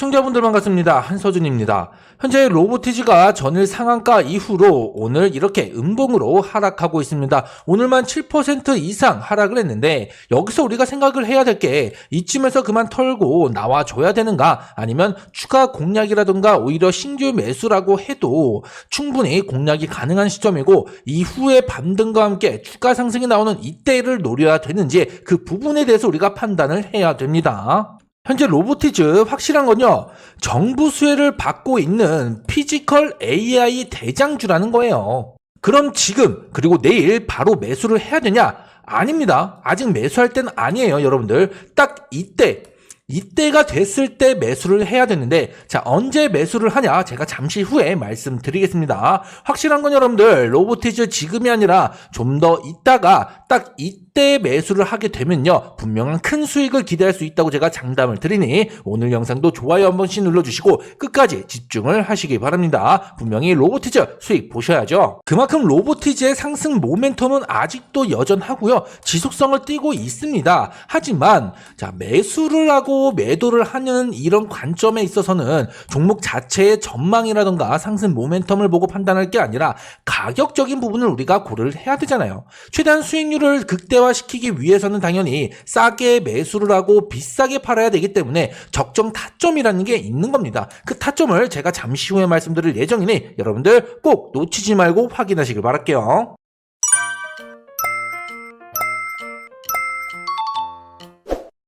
시청자분들 반갑습니다. 한서준입니다. 현재 로보티즈가 전일 상한가 이후로 오늘 이렇게 음봉으로 하락하고 있습니다. 오늘만 7% 이상 하락을 했는데 여기서 우리가 생각을 해야 될 게 이쯤에서 그만 털고 나와줘야 되는가 아니면 추가 공략이라든가 오히려 신규 매수라고 해도 충분히 공략이 가능한 시점이고 이후에 반등과 함께 추가 상승이 나오는 이때를 노려야 되는지 그 부분에 대해서 우리가 판단을 해야 됩니다. 현재 로보티즈 확실한 건요, 정부 수혜를 받고 있는 피지컬 AI 대장주라는 거예요. 그럼 지금, 그리고 내일 바로 매수를 해야 되냐? 아닙니다. 아직 매수할 때는 아니에요, 여러분들. 딱 이때, 이때가 됐을 때 매수를 해야 되는데, 자, 언제 매수를 하냐? 제가 잠시 후에 말씀드리겠습니다. 확실한 건 여러분들, 로보티즈 지금이 아니라 좀 더 있다가 딱 이때 매수를 하게 되면요. 분명한 큰 수익을 기대할 수 있다고 제가 장담을 드리니, 오늘 영상도 좋아요 한 번씩 눌러주시고, 끝까지 집중을 하시기 바랍니다. 분명히 로보티즈 수익 보셔야죠. 그만큼 로보티즈의 상승 모멘텀은 아직도 여전하고요. 지속성을 띠고 있습니다. 하지만, 자, 매수를 하고 매도를 하는 이런 관점에 있어서는 종목 자체의 전망이라던가 상승 모멘텀을 보고 판단할 게 아니라 가격적인 부분을 우리가 고려를 해야 되잖아요. 최대한 수익률을 극대화 시키기 위해서는 당연히 싸게 매수를 하고 비싸게 팔아야 되기 때문에 적정 타점이라는 게 있는 겁니다. 그 타점을 제가 잠시 후에 말씀드릴 예정이니 여러분들 꼭 놓치지 말고 확인하시길 바랄게요.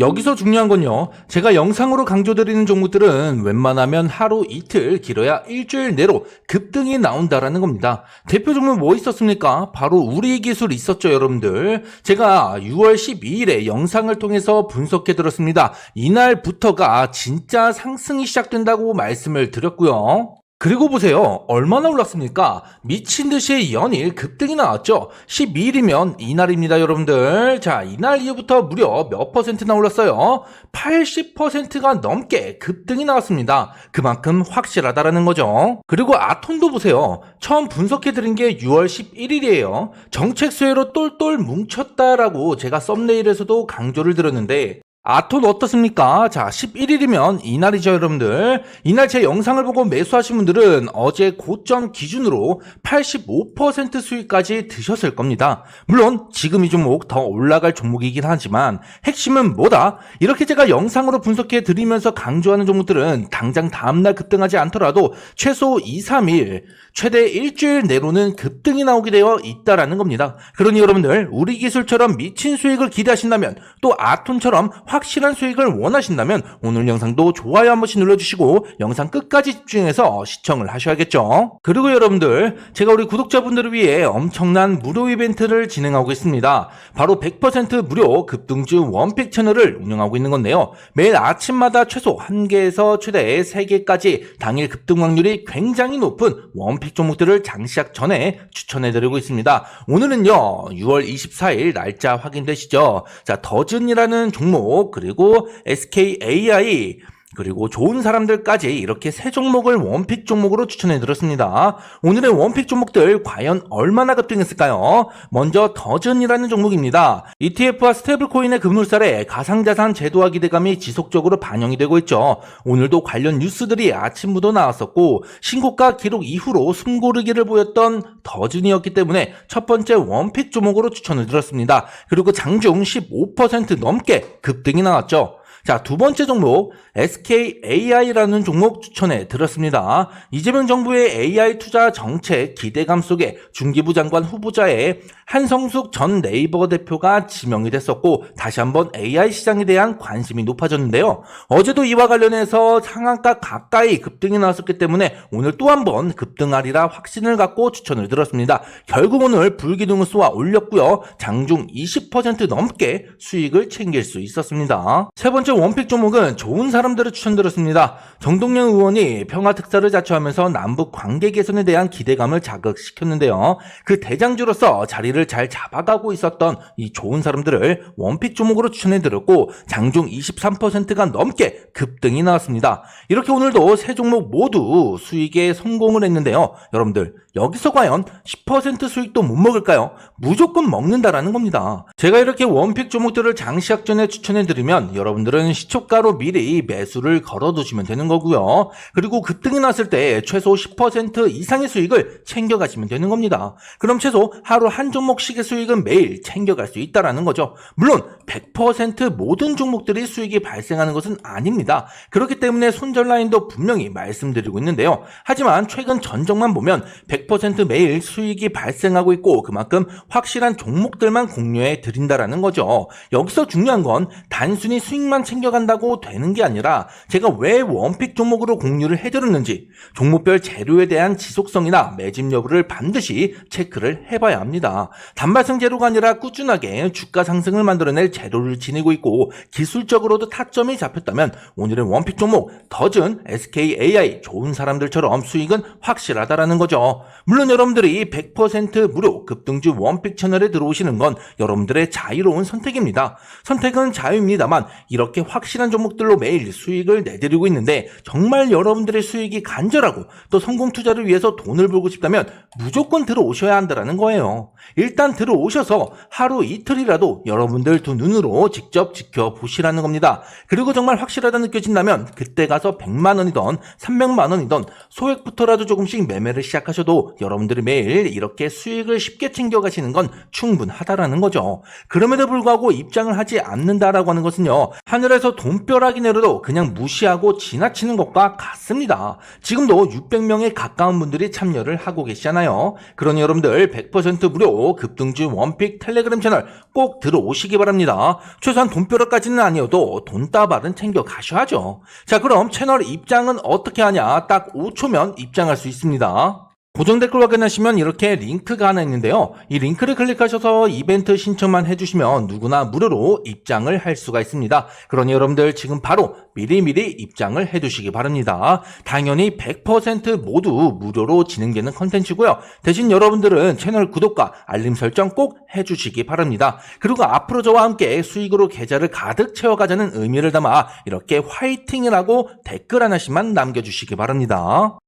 여기서 중요한 건요. 제가 영상으로 강조드리는 종목들은 웬만하면 하루 이틀 길어야 일주일 내로 급등이 나온다라는 겁니다. 대표 종목 뭐 있었습니까? 바로 우리 기술 있었죠, 여러분들. 제가 6월 12일에 영상을 통해서 분석해 들었습니다. 이날부터가 진짜 상승이 시작된다고 말씀을 드렸고요. 그리고 보세요. 얼마나 올랐습니까? 미친 듯이 연일 급등이 나왔죠. 12일이면 이날입니다, 여러분들. 자, 이날 이후부터 무려 몇 퍼센트나 올랐어요? 80%가 넘게 급등이 나왔습니다. 그만큼 확실하다라는 거죠. 그리고 아톤도 보세요. 처음 분석해드린 게 6월 11일이에요. 정책 수혜로 똘똘 뭉쳤다라고 제가 썸네일에서도 강조를 드렸는데 아톤 어떻습니까? 자, 11일이면 이날이죠, 여러분들. 이날 제 영상을 보고 매수하신 분들은 어제 고점 기준으로 85% 수익까지 드셨을 겁니다. 물론 지금 이 종목 더 올라갈 종목이긴 하지만 핵심은 뭐다? 이렇게 제가 영상으로 분석해 드리면서 강조하는 종목들은 당장 다음날 급등하지 않더라도 최소 2, 3일, 최대 일주일 내로는 급등이 나오게 되어 있다라는 겁니다. 그러니 여러분들, 우리 기술처럼 미친 수익을 기대하신다면 또 아톤처럼 확실한 수익을 원하신다면 오늘 영상도 좋아요 한 번씩 눌러주시고 영상 끝까지 집중해서 시청을 하셔야겠죠. 그리고 여러분들 제가 우리 구독자분들을 위해 엄청난 무료 이벤트를 진행하고 있습니다. 바로 100% 무료 급등주 원픽 채널을 운영하고 있는 건데요. 매일 아침마다 최소 1개에서 최대 3개까지 당일 급등 확률이 굉장히 높은 원픽 종목들을 장시작 전에 추천해드리고 있습니다. 오늘은요 6월 24일 날짜 확인되시죠? 자 더즌이라는 종목 그리고 SKAI 그리고 좋은 사람들까지 이렇게 세 종목을 원픽 종목으로 추천해 드렸습니다. 오늘의 원픽 종목들 과연 얼마나 급등했을까요? 먼저 더즌이라는 종목입니다. ETF와 스테이블코인의 급물살에 가상자산 제도화 기대감이 지속적으로 반영이 되고 있죠. 오늘도 관련 뉴스들이 아침부터 나왔었고 신고가 기록 이후로 숨고르기를 보였던 더즌이었기 때문에 첫 번째 원픽 종목으로 추천을 드렸습니다. 그리고 장중 15% 넘게 급등이 나왔죠. 자, 두 번째 종목, SKAI라는 종목 추천해 드렸습니다. 이재명 정부의 AI 투자 정책 기대감 속에 중기부 장관 후보자의 한성숙 전 네이버 대표가 지명이 됐었고, 다시 한번 AI 시장에 대한 관심이 높아졌는데요. 어제도 이와 관련해서 상한가 가까이 급등이 나왔었기 때문에 오늘 또 한 번 급등하리라 확신을 갖고 추천을 드렸습니다. 결국 오늘 불기둥을 쏘아 올렸고요. 장중 20% 넘게 수익을 챙길 수 있었습니다. 세 번째 원픽 종목은 좋은 사람들을 추천드렸습니다. 정동영 의원이 평화 특사를 자처하면서 남북 관계 개선에 대한 기대감을 자극시켰는데요. 그 대장주로서 자리를 잘 잡아가고 있었던 이 좋은 사람들을 원픽 종목으로 추천해드렸고 장중 23%가 넘게 급등이 나왔습니다. 이렇게 오늘도 세 종목 모두 수익에 성공을 했는데요. 여러분들 여기서 과연 10% 수익도 못 먹을까요? 무조건 먹는다라는 겁니다. 제가 이렇게 원픽 종목들을 장시작 전에 추천해드리면 여러분들은 시초가로 미리 매수를 걸어두시면 되는 거고요. 그리고 급등이 났을 때 최소 10% 이상의 수익을 챙겨가시면 되는 겁니다. 그럼 최소 하루 한 종목씩의 수익은 매일 챙겨갈 수 있다라는 거죠. 물론 100% 모든 종목들이 수익이 발생하는 것은 아닙니다. 그렇기 때문에 손절 라인도 분명히 말씀드리고 있는데요. 하지만 최근 전적만 보면 100% 매일 수익이 발생하고 있고 그만큼 확실한 종목들만 공유해 드린다라는 거죠. 여기서 중요한 건 단순히 수익만 챙겨간다고 되는 게 아니라 제가 왜 원픽 종목으로 공유를 해드렸는지 종목별 재료에 대한 지속성이나 매집 여부를 반드시 체크를 해봐야 합니다. 단발성 재료가 아니라 꾸준하게 주가 상승을 만들어낼 재료를 지니고 있고 기술적으로도 타점이 잡혔다면 오늘의 원픽 종목 더즌, SKAI 좋은 사람들처럼 수익은 확실하다라는 거죠. 물론 여러분들이 100% 무료 급등주 원픽 채널에 들어오시는 건 여러분들의 자유로운 선택입니다. 선택은 자유입니다만 이렇게 확실한 종목들로 매일 수익을 내드리고 있는데 정말 여러분들의 수익이 간절하고 또 성공 투자를 위해서 돈을 벌고 싶다면 무조건 들어오셔야 한다라는 거예요. 일단 들어오셔서 하루 이틀이라도 여러분들 두 눈 으로 직접 지켜보시라는 겁니다. 그리고 정말 확실하다 느껴진다면 그때 가서 100만 원이든 300만 원이든 소액부터라도 조금씩 매매를 시작하셔도 여러분들이 매일 이렇게 수익을 쉽게 챙겨가시는 건 충분하다라는 거죠. 그럼에도 불구하고 입장을 하지 않는다라고 하는 것은요. 하늘에서 돈벼락이 내려도 그냥 무시하고 지나치는 것과 같습니다. 지금도 600명에 가까운 분들이 참여를 하고 계시잖아요. 그러니 여러분들 100% 무료 급등주 원픽 텔레그램 채널 꼭 들어오시기 바랍니다. 최소한 돈벼락까지는 아니어도 돈다발은 챙겨 가셔야죠. 자 그럼 채널 입장은 어떻게 하냐 딱 5초면 입장할 수 있습니다. 고정 댓글 확인하시면 이렇게 링크가 하나 있는데요. 이 링크를 클릭하셔서 이벤트 신청만 해주시면 누구나 무료로 입장을 할 수가 있습니다. 그러니 여러분들 지금 바로 미리미리 입장을 해두시기 바랍니다. 당연히 100% 모두 무료로 진행되는 컨텐츠고요. 대신 여러분들은 채널 구독과 알림 설정 꼭 해주시기 바랍니다. 그리고 앞으로 저와 함께 수익으로 계좌를 가득 채워가자는 의미를 담아 이렇게 화이팅이라고 댓글 하나씩만 남겨주시기 바랍니다.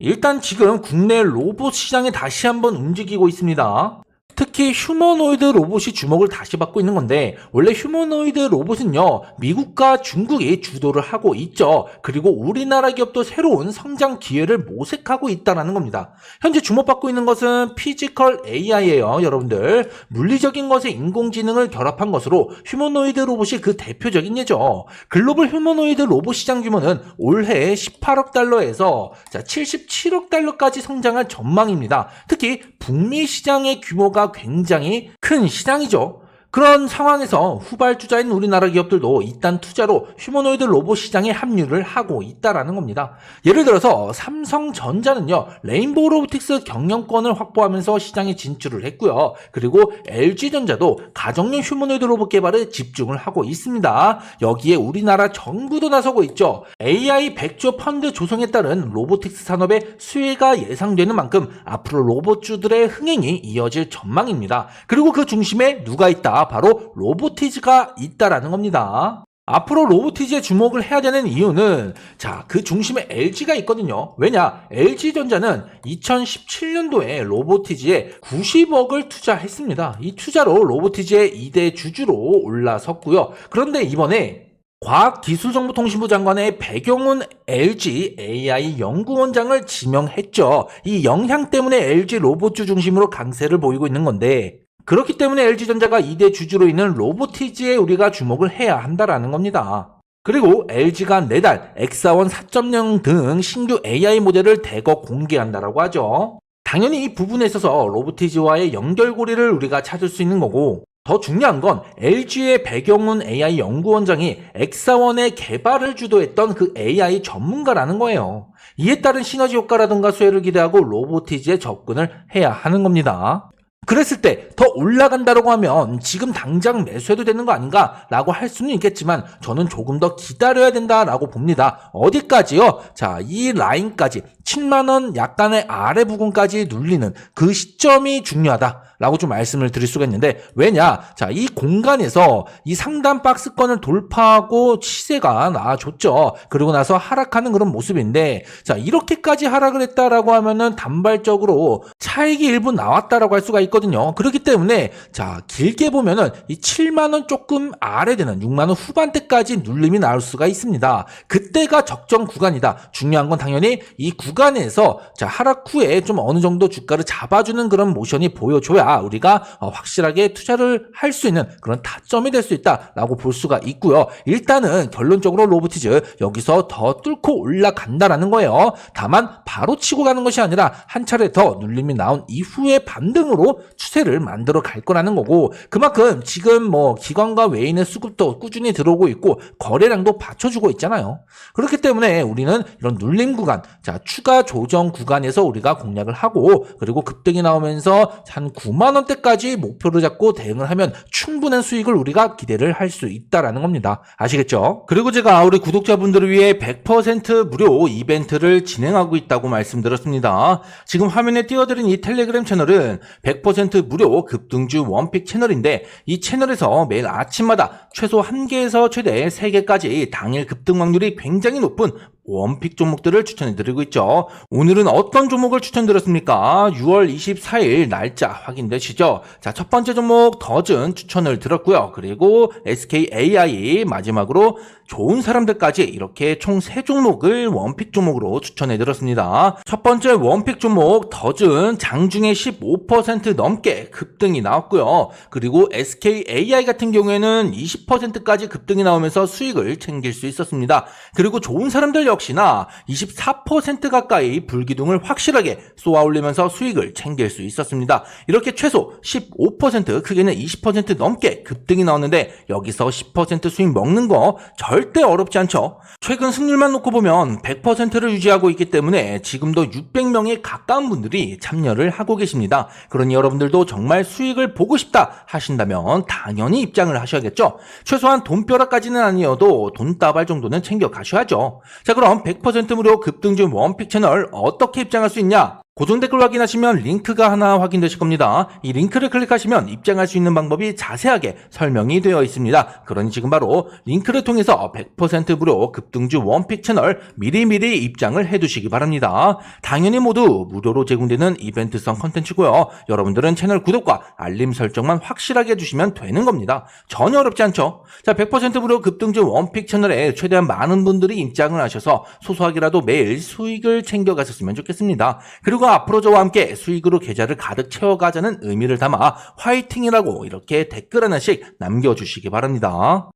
일단 지금 국내 로봇 시장이 다시 한번 움직이고 있습니다. 특히 휴머노이드 로봇이 주목을 다시 받고 있는 건데 원래 휴머노이드 로봇은요 미국과 중국이 주도를 하고 있죠. 그리고 우리나라 기업도 새로운 성장 기회를 모색하고 있다는 겁니다. 현재 주목받고 있는 것은 피지컬 AI예요 여러분들. 물리적인 것에 인공지능을 결합한 것으로 휴머노이드 로봇이 그 대표적인 예죠. 글로벌 휴머노이드 로봇 시장 규모는 올해 18억 달러에서 자 77억 달러까지 성장할 전망입니다. 특히 북미 시장의 규모가 굉장히 큰 시장이죠. 그런 상황에서 후발주자인 우리나라 기업들도 일단 투자로 휴머노이드 로봇 시장에 합류를 하고 있다라는 겁니다. 예를 들어서 삼성전자는요, 레인보우 로보틱스 경영권을 확보하면서 시장에 진출을 했고요. 그리고 LG전자도 가정용 휴머노이드 로봇 개발에 집중을 하고 있습니다. 여기에 우리나라 정부도 나서고 있죠. AI 100조 펀드 조성에 따른 로보틱스 산업의 수혜가 예상되는 만큼 앞으로 로봇주들의 흥행이 이어질 전망입니다. 그리고 그 중심에 누가 있다? 바로 로보티즈가 있다라는 겁니다. 앞으로 로보티즈에 주목을 해야 되는 이유는 자, 그 중심에 LG가 있거든요. 왜냐? LG전자는 2017년도에 로보티즈에 90억을 투자했습니다. 이 투자로 로보티즈의 2대 주주로 올라섰고요. 그런데 이번에 과학기술정보통신부 장관의 배경훈 LG AI 연구원장을 지명했죠. 이 영향 때문에 LG 로봇주 중심으로 강세를 보이고 있는 건데 그렇기 때문에 LG전자가 2대 주주로 있는 로보티즈에 우리가 주목을 해야 한다라는 겁니다. 그리고 LG가 내달 엑사원 4.0 등 신규 AI 모델을 대거 공개한다라고 하죠. 당연히 이 부분에 있어서 로보티즈와의 연결고리를 우리가 찾을 수 있는 거고 더 중요한 건 LG의 배경훈 AI 연구원장이 엑사원의 개발을 주도했던 그 AI 전문가라는 거예요. 이에 따른 시너지 효과라든가 수혜를 기대하고 로보티즈에 접근을 해야 하는 겁니다. 그랬을 때 더 올라간다고 하면 지금 당장 매수해도 되는 거 아닌가 라고 할 수는 있겠지만 저는 조금 더 기다려야 된다라고 봅니다. 어디까지요? 자, 이 라인까지 7만 원 약간의 아래 부분까지 눌리는 그 시점이 중요하다 라고 좀 말씀을 드릴 수가 있는데 왜냐? 자, 이 공간에서 이 상단 박스권을 돌파하고 시세가 나아졌죠. 그리고 나서 하락하는 그런 모습인데 자, 이렇게까지 하락을 했다라고 하면은 단발적으로 차익이 일부 나왔다라고 할 수가 있거든요. 그렇기 때문에 자, 길게 보면은 이 7만 원 조금 아래 되는 6만 원 후반대까지 눌림이 나올 수가 있습니다. 그때가 적정 구간이다. 중요한 건 당연히 이 구간 에서 자, 하락 후에 좀 어느 정도 주가를 잡아주는 그런 모션이 보여줘야 우리가 어, 확실하게 투자를 할 수 있는 그런 타점이 될 수 있다라고 볼 수가 있고요. 일단은 결론적으로 로보티즈 여기서 더 뚫고 올라간다라는 거예요. 다만 바로 치고 가는 것이 아니라 한 차례 더 눌림이 나온 이후에 반등으로 추세를 만들어 갈 거라는 거고 그만큼 지금 뭐 기관과 외인의 수급도 꾸준히 들어오고 있고 거래량도 받쳐주고 있잖아요. 그렇기 때문에 우리는 이런 눌림 구간, 자 추가 조정 구간에서 우리가 공략을 하고 그리고 급등이 나오면서 한 9만 원대까지 목표를 잡고 대응을 하면 충분한 수익을 우리가 기대를 할 수 있다라는 겁니다. 아시겠죠? 그리고 제가 우리 구독자분들을 위해 100% 무료 이벤트를 진행하고 있다고 말씀드렸습니다. 지금 화면에 띄워드린 이 텔레그램 채널은 100% 무료 급등주 원픽 채널인데 이 채널에서 매일 아침마다 최소 1개에서 최대 3개까지 당일 급등 확률이 굉장히 높은 원픽 종목들을 추천해드리고 있죠. 오늘은 어떤 종목을 추천드렸습니까? 6월 24일 날짜 확인되시죠? 자, 첫 번째 종목 더즌 추천을 드렸고요. 그리고 SKAI 마지막으로 좋은 사람들까지 이렇게 총 3종목을 원픽 종목으로 추천해드렸습니다. 첫 번째 원픽 종목 더즌 장중에 15% 넘게 급등이 나왔고요. 그리고 SKAI 같은 경우에는 20%까지 급등이 나오면서 수익을 챙길 수 있었습니다. 그리고 좋은 사람들 역 시나 24% 가까이 불기둥을 확실하게 쏘아 올리면서 수익을 챙길 수 있었습니다. 이렇게 최소 15% 크게는 20% 넘게 급등이 나왔는데 여기서 10% 수익 먹는 거 절대 어렵지 않죠. 최근 승률만 놓고 보면 100%를 유지하고 있기 때문에 지금도 600명에 가까운 분들이 참여를 하고 계십니다. 그러니 여러분들도 정말 수익을 보고 싶다 하신다면 당연히 입장을 하셔야겠죠. 최소한 돈벼락까지는 아니어도 돈다발 정도는 챙겨 가셔야죠. 자 그럼 100% 무료 급등주 원픽 채널 어떻게 입장할 수 있냐? 고정 댓글 확인하시면 링크가 하나 확인되실 겁니다. 이 링크를 클릭하시면 입장할 수 있는 방법이 자세하게 설명이 되어 있습니다. 그러니 지금 바로 링크를 통해서 100% 무료 급등주 원픽 채널 미리미리 입장을 해두시기 바랍니다. 당연히 모두 무료로 제공되는 이벤트성 컨텐츠고요. 여러분들은 채널 구독과 알림 설정만 확실하게 해주시면 되는 겁니다. 전혀 어렵지 않죠? 자, 100% 무료 급등주 원픽 채널에 최대한 많은 분들이 입장을 하셔서 소소하게라도 매일 수익을 챙겨가셨으면 좋겠습니다. 그리고 앞으로 저와 함께 수익으로 계좌를 가득 채워가자는 의미를 담아 화이팅이라고 이렇게 댓글 하나씩 남겨주시기 바랍니다.